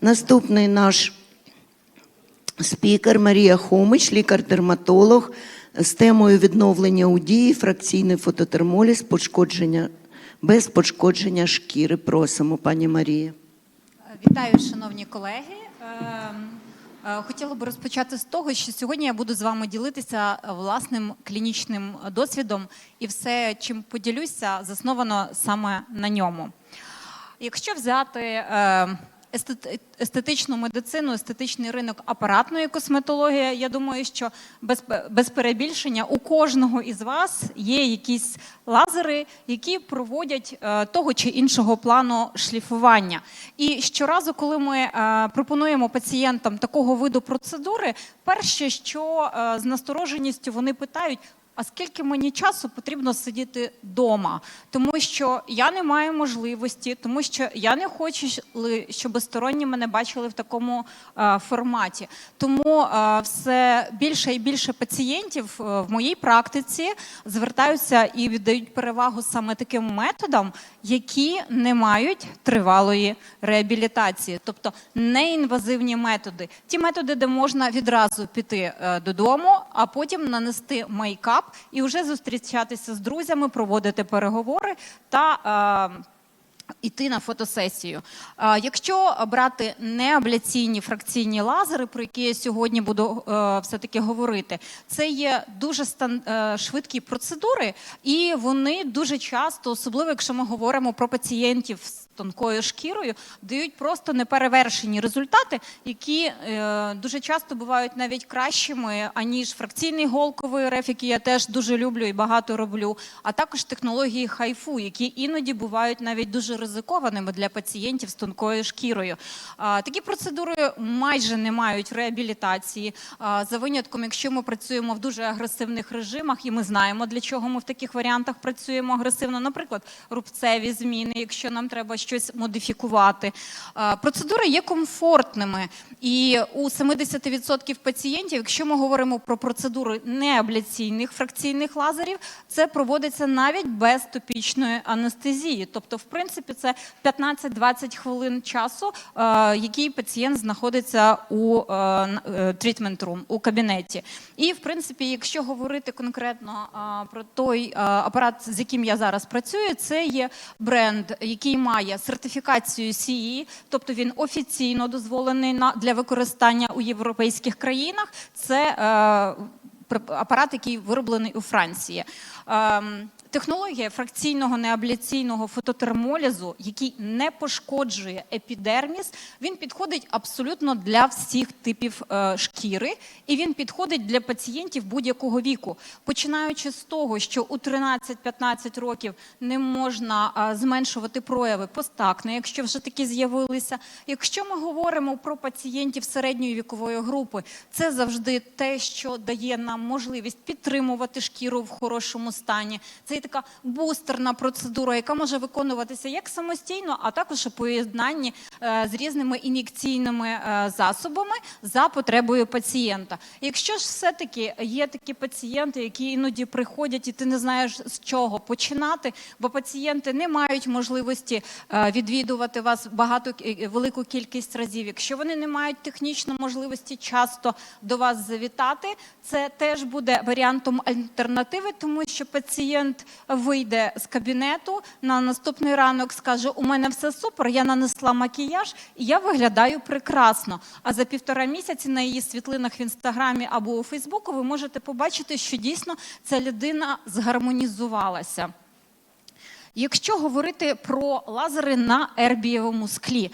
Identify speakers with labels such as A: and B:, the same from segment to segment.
A: Наступний наш спікер Марія Хомич, лікар-дерматолог з темою відновлення у дії, фракційний фототермоліз, пошкодження без пошкодження шкіри. Просимо, пані Марія.
B: Вітаю, шановні колеги. Ем, е, Хотіла би розпочати з того, що сьогодні я буду з вами ділитися власним клінічним досвідом, і все, чим поділюся, засновано саме на ньому. Якщо взяти е, естет- естетичну медицину, естетичний ринок апаратної косметології, я думаю, що без, без перебільшення у кожного із вас є якісь лазери, які проводять е, того чи іншого плану шліфування. І щоразу, коли ми е, пропонуємо пацієнтам такого виду процедури, перше, що е, з настороженістю вони питають. А скільки мені часу потрібно сидіти вдома? Тому що я не маю можливості, тому що я не хочу, щоб сторонні мене бачили в такому е, форматі. Тому е, все більше і більше пацієнтів е, в моїй практиці звертаються і віддають перевагу саме таким методам, які не мають тривалої реабілітації, тобто неінвазивні методи. Ті методи, де можна відразу піти додому, а потім нанести мейкап і вже зустрічатися з друзями, проводити переговори та. е, Іти на фотосесію. А, Якщо брати неабляційні фракційні лазери, про які я сьогодні буду е, все-таки говорити, це є дуже стан, е, швидкі процедури, і вони дуже часто, особливо якщо ми говоримо про пацієнтів з тонкою шкірою, дають просто неперевершені результати, які е, дуже часто бувають навіть кращими, аніж фракційний голковий РФ, який я теж дуже люблю і багато роблю, а також технології хайфу, які іноді бувають навіть дуже ризикованими для пацієнтів з тонкою шкірою. Такі процедури майже не мають реабілітації. А, За винятком, якщо ми працюємо в дуже агресивних режимах, і ми знаємо, для чого ми в таких варіантах працюємо агресивно, наприклад, рубцеві зміни, якщо нам треба щось модифікувати. Процедури є комфортними, і у 70% пацієнтів, якщо ми говоримо про процедури неабляційних фракційних лазерів, це проводиться навіть без топічної анестезії. Тобто, в принципі, це 15-20 хвилин часу, е, який пацієнт знаходиться у трітмент рум у кабінеті. І, в принципі, якщо говорити конкретно е, про той е, апарат, з яким я зараз працюю, це є бренд, який має сертифікацію CE, тобто він офіційно дозволений на для використання у європейських країнах. Це е, апарат, який вироблений у Франції. Технологія фракційного неабляційного фототермолізу, який не пошкоджує епідерміс, він підходить абсолютно для всіх типів е, шкіри, і він підходить для пацієнтів будь-якого віку, починаючи з того, що у 13-15 років не можна е, зменшувати прояви постакне, якщо вже такі з'явилися. Якщо ми говоримо про пацієнтів середньої вікової групи, це завжди те, що дає нам можливість підтримувати шкіру в хорошому стані. Це є така бустерна процедура, яка може виконуватися як самостійно, а також у поєднанні е, з різними ін'єкційними е, засобами за потребою пацієнта. Якщо ж все-таки є такі пацієнти, які іноді приходять, і ти не знаєш з чого починати, бо пацієнти не мають можливості е, відвідувати вас багато велику кількість разів. Якщо вони не мають технічно можливості часто до вас завітати, це теж буде варіантом альтернативи, тому що пацієнт вийде з кабінету на наступний ранок, скаже: у мене все супер, я нанесла макіяж і я виглядаю прекрасно. А за півтора місяці на її світлинах в інстаграмі або у Фейсбуку ви можете побачити, що дійсно ця людина згармонізувалася. Якщо говорити про лазери на ербієвому склі,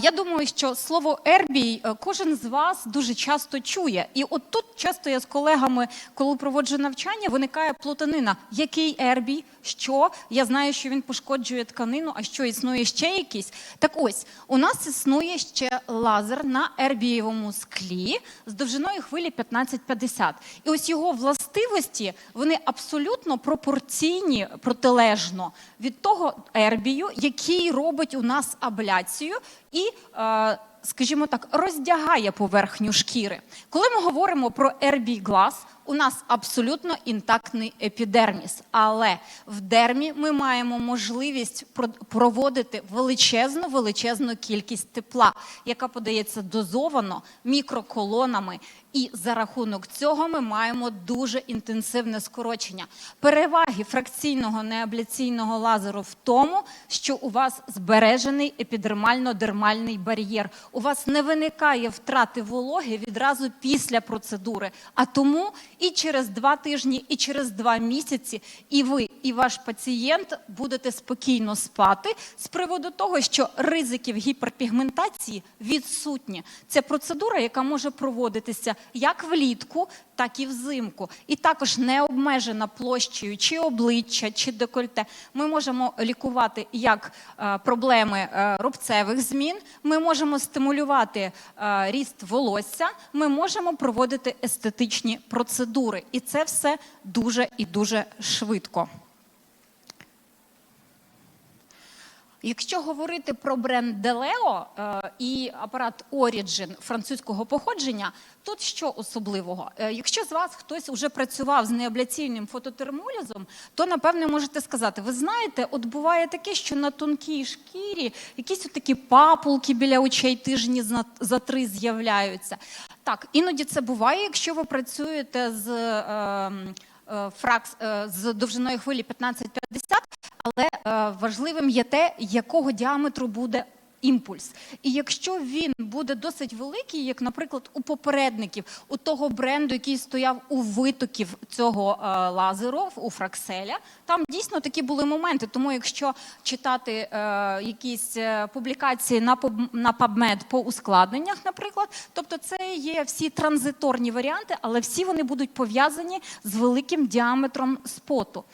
B: я думаю, що слово ербій е, кожен з вас дуже часто чує. І от тут часто я з колегами, коли проводжу навчання, виникає плутанина. Який ербій? Що? Я знаю, що він пошкоджує тканину, а що існує ще якийсь. Так ось, у нас існує ще лазер на ербієвому склі з довжиною хвилі 1550. І ось його властивості вони абсолютно пропорційні протилежно від того ербію, який робить у нас абляцію і. Е, Скажімо так, роздягає поверхню шкіри. Коли ми говоримо про ербій глаз, у нас абсолютно інтактний епідерміс, але в дермі ми маємо можливість про- проводити величезну величезну кількість тепла, яка подається дозовано мікроколонами. І за рахунок цього ми маємо дуже інтенсивне скорочення. Переваги фракційного неабляційного лазеру в тому, що у вас збережений епідермально-дермальний бар'єр. У вас не виникає втрати вологи відразу після процедури. А тому і через два тижні, і через два місяці, і ви, і ваш пацієнт будете спокійно спати з приводу того, що ризиків гіперпігментації відсутні. Це процедура, яка може проводитися як влітку, так і взимку. І також не обмежена площею чи обличчя, чи декольте. Ми можемо лікувати як е, проблеми е, рубцевих змін, ми можемо стимулювати е, ріст волосся, ми можемо проводити естетичні процедури. І це все дуже і дуже швидко. Якщо говорити про бренд Делео е, і апарат Origin французького походження, тут що особливого? Е, якщо з вас хтось вже працював з неабляційним фототермолізом, то напевне можете сказати: ви знаєте, от буває таке, що на тонкій шкірі якісь такі папулки біля очей тижні за три з'являються. Так, іноді це буває, якщо ви працюєте з. Е, е, Фракс е, з довжиною хвилі 1550, але е, важливим є те, якого діаметру буде імпульс. І якщо він буде досить великий, як, наприклад, у попередників, у того бренду, який стояв у витоків цього е, лазеру у Фракселя, там дійсно такі були моменти. Тому якщо читати е, якісь е, публікації на, на PubMed по ускладненнях, наприклад, тобто це є всі транзиторні варіанти, але всі вони будуть пов'язані з великим діаметром споту.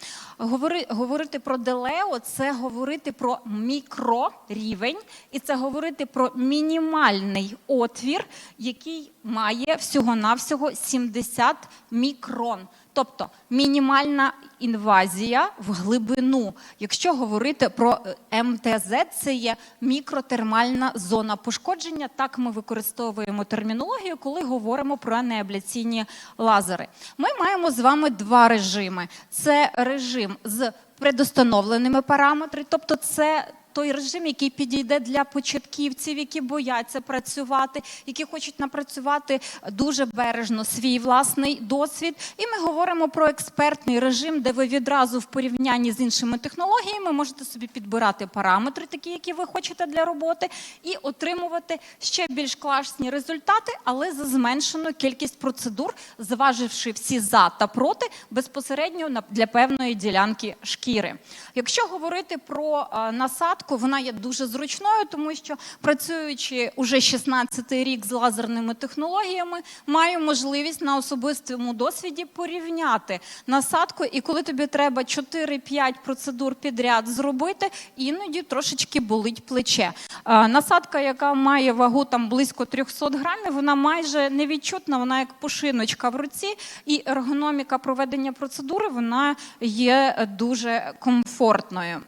B: Говори, говорити про делео це говорити про мікрорівень, і це говорити про мінімальний отвір, який має всього-навсього 70 мікрон. Тобто мінімальна інвазія в глибину. Якщо говорити про е, МТЗ, це є мікротермальна зона пошкодження. Так ми використовуємо термінологію, коли говоримо про неабляційні лазери. Ми маємо з вами два режими: це режим з предустановленими параметрами, тобто це. Той режим, який підійде для початківців, які бояться працювати, які хочуть напрацювати дуже бережно свій власний досвід. І ми говоримо про експертний режим, де ви відразу в порівнянні з іншими технологіями можете собі підбирати параметри, такі, які ви хочете для роботи, і отримувати ще більш класні результати, але за зменшену кількість процедур, зваживши всі за та проти безпосередньо для певної ділянки шкіри. Якщо говорити про е, насадку, вона є дуже зручною, тому що працюючи уже 16-й рік з лазерними технологіями, маю можливість на особистому досвіді порівняти насадку, і коли тобі треба 4-5 процедур підряд зробити, іноді трошечки болить плече. Насадка, яка має вагу там близько 300 грамів, вона майже невідчутна, вона як пушиночка в руці, і ергономіка проведення процедури вона є дуже комфортною.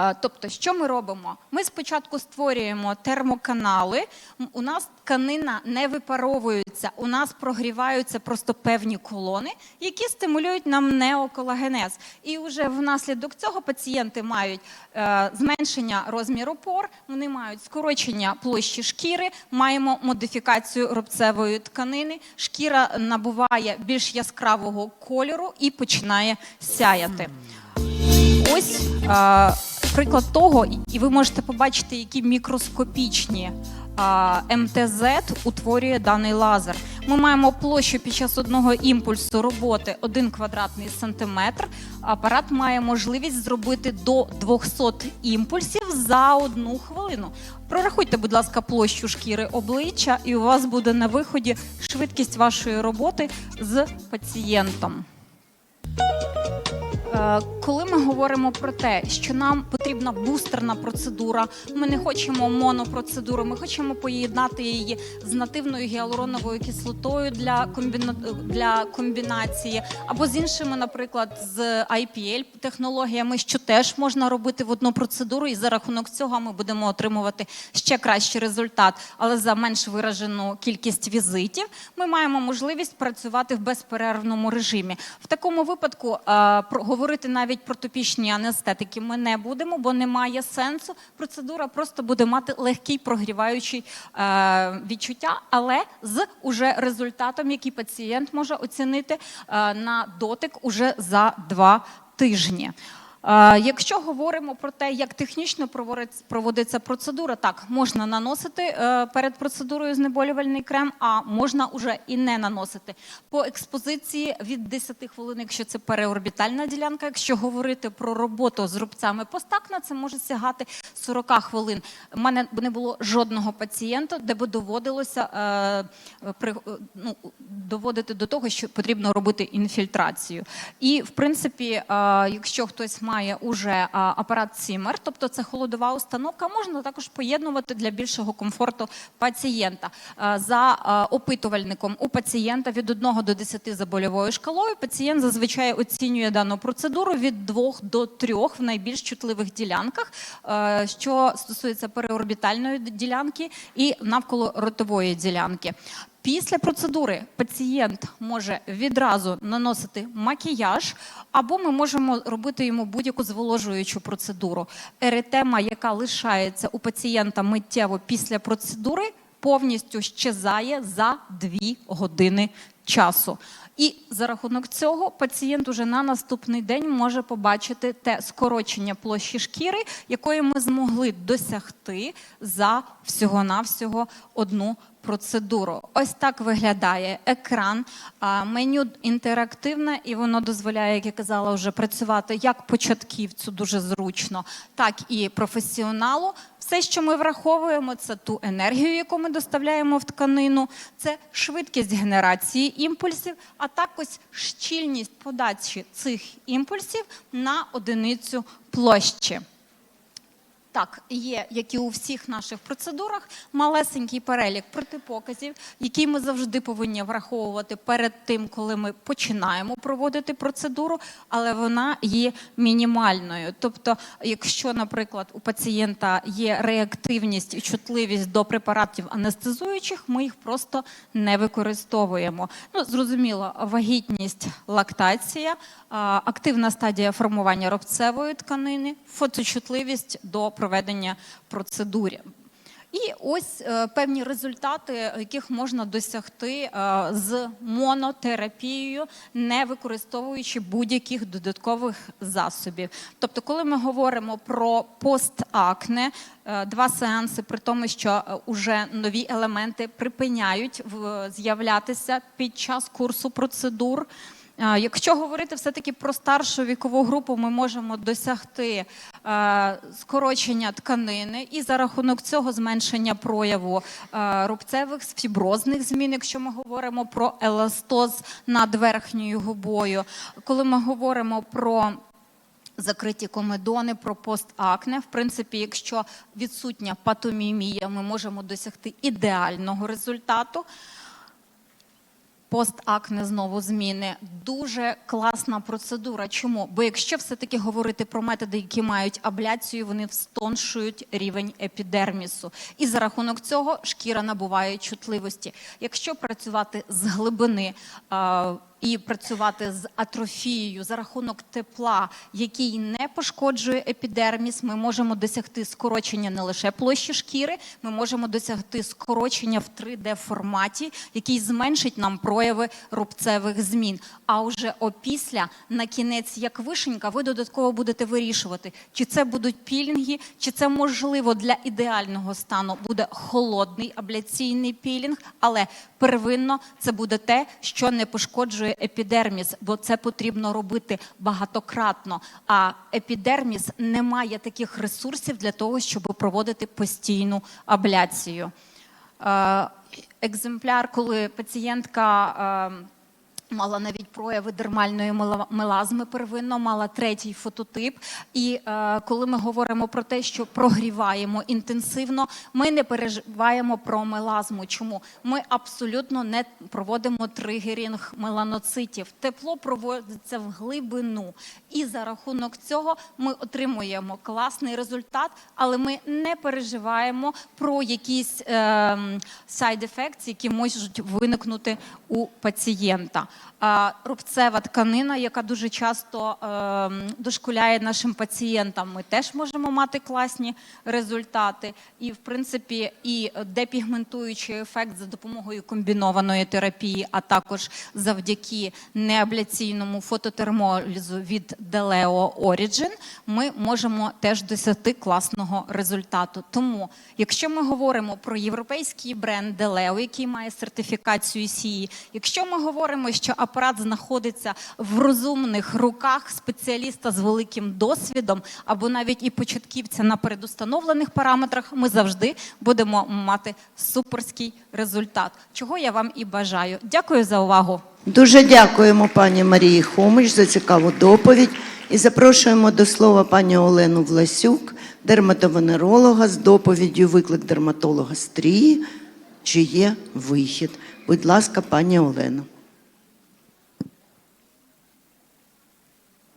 B: Е, Тобто, що ми робимо? Ми спочатку створюємо термоканали. У нас тканина не випаровується, у нас прогріваються просто певні колони, які стимулюють нам неоколагенез. І вже внаслідок цього пацієнти мають е, зменшення розміру пор, вони мають скорочення площі шкіри, маємо модифікацію рубцевої тканини. Шкіра набуває більш яскравого кольору і починає сяяти. Ось е, приклад того, і- ви можете побачити, які мікроскопічні е, МТЗ утворює даний лазер. Ми маємо площу під час одного імпульсу роботи 1 квадратний сантиметр. Апарат має можливість зробити до 200 імпульсів за одну хвилину. Прорахуйте, будь ласка, площу шкіри обличчя, і у вас буде на виході швидкість вашої роботи з пацієнтом. Е, Коли ми говоримо про те, що нам потрібна бустерна процедура, ми не хочемо монопроцедуру, ми хочемо поєднати її з нативною гіалуроновою кислотою для, комбіна... для комбінації, або з іншими, наприклад, з IPL технологіями, що теж можна робити в одну процедуру, і за рахунок цього ми будемо отримувати ще кращий результат, але за менш виражену кількість візитів ми маємо можливість працювати в безперервному режимі. В такому випадку е, про, говорити навіть про топічні анестетики ми не будемо, бо немає сенсу. Процедура просто буде мати легкий прогріваючий е, відчуття, але з уже результатом, який пацієнт може оцінити е, на дотик уже за два тижні. Якщо говоримо про те, як технічно проводиться- процедура, так можна наносити е, перед процедурою знеболювальний крем, а можна уже і не наносити. По експозиції від 10 хвилин, якщо це переорбітальна ділянка. Якщо говорити про роботу з рубцями постакна, це може сягати 40 хвилин. У мене не було жодного пацієнта, де би доводилося е, ну, доводити до того, що потрібно робити інфільтрацію. І в принципі, е, якщо хтось має уже е, апарат Сімер, тобто це холодова установка, можна також поєднувати для більшого комфорту пацієнта. За опитувальником у пацієнта від 1 до 10 за больовою шкалою пацієнт зазвичай оцінює дану процедуру від 2 до 3 в найбільш чутливих ділянках, що стосується переорбітальної ділянки і навколо ротової ділянки. Після процедури пацієнт може відразу наносити макіяж, або ми можемо робити йому будь-яку зволожуючу процедуру. Еретема, яка лишається у пацієнта миттєво після процедури, повністю щезає за 2 години часу. І за рахунок цього пацієнт уже на наступний день може побачити те скорочення площі шкіри, якої ми змогли досягти за всього-навсього одну процедуру. Ось так виглядає екран. Меню інтерактивне, і воно дозволяє, як я казала, вже працювати як початківцю дуже зручно, так і професіоналу. Все, що ми враховуємо, це ту енергію, яку ми доставляємо в тканину, це швидкість генерації імпульсів, а також щільність подачі цих імпульсів на одиницю площі. Так, є, як і у всіх наших процедурах, малесенький перелік протипоказів, який ми завжди повинні враховувати перед тим, коли ми починаємо проводити процедуру, але вона є мінімальною. Тобто, якщо, наприклад, у пацієнта є реактивність і чутливість до препаратів анестезуючих, ми їх просто не використовуємо. Ну, зрозуміло, вагітність, лактація, активна стадія формування рубцевої тканини, фоточутливість до проведення процедури. І ось е, певні результати, яких можна досягти е, з монотерапією, не використовуючи будь-яких додаткових засобів. Тобто, коли ми говоримо про постакне, е, два сеанси, при тому, що вже нові елементи припиняють з'являтися під час курсу процедур. Якщо говорити все-таки про старшу вікову групу, ми можемо досягти е, скорочення тканини і за рахунок цього зменшення прояву е, рубцевих фіброзних змін, якщо ми говоримо про еластоз над верхньою губою. Коли ми говоримо про Закриті комедони про постакне. В принципі, якщо відсутня патомімія, ми можемо досягти ідеального результату. Постакне знову зміни. Дуже класна процедура. Чому? Бо якщо все-таки говорити про методи, які мають абляцію, вони встоншують рівень епідермісу. І за рахунок цього шкіра набуває чутливості. Якщо працювати з глибини і працювати з атрофією за рахунок тепла, який не пошкоджує епідерміс, ми можемо досягти скорочення не лише площі шкіри, ми можемо досягти скорочення в 3D форматі, який зменшить нам прояви рубцевих змін. А вже опісля, на кінець, як вишенька, ви додатково будете вирішувати, чи це будуть пілінги, чи це можливо для ідеального стану буде холодний абляційний пілінг, але первинно це буде те, що не пошкоджує епідерміс, бо це потрібно робити багатократно. А епідерміс не має таких ресурсів для того, щоб проводити постійну абляцію. Е, Екземпляр, коли пацієнтка. Мала навіть прояви дермальної мела- мелазми первинно, мала третій фототип. І е, коли ми говоримо про те, що прогріваємо інтенсивно, ми не переживаємо про мелазму. Чому ми абсолютно не проводимо тригерінг меланоцитів? Тепло проводиться в глибину, і за рахунок цього ми отримуємо класний результат, але ми не переживаємо про якісь е, side effects, які можуть виникнути у пацієнта. Рубцева тканина, яка дуже часто е, дошкуляє нашим пацієнтам, ми теж можемо мати класні результати. І, в принципі, і депігментуючий ефект за допомогою комбінованої терапії, а також завдяки неабляційному фототермолізу від Deleo Origin, ми можемо теж досягти класного результату. Тому, якщо ми говоримо про європейський бренд Deleo, який має сертифікацію CE, якщо ми говоримо, що апарат знаходиться в розумних руках спеціаліста з великим досвідом, або навіть і початківця на передустановлених параметрах, ми завжди будемо мати суперський результат, чого я вам і бажаю. Дякую за увагу.
A: Дуже дякуємо пані Марії Хомич за цікаву доповідь і запрошуємо до слова пані Олену Власюк, дерматовенеролога з доповіддю виклик дерматолога стрії. Чи є вихід? Будь ласка, пані Олено.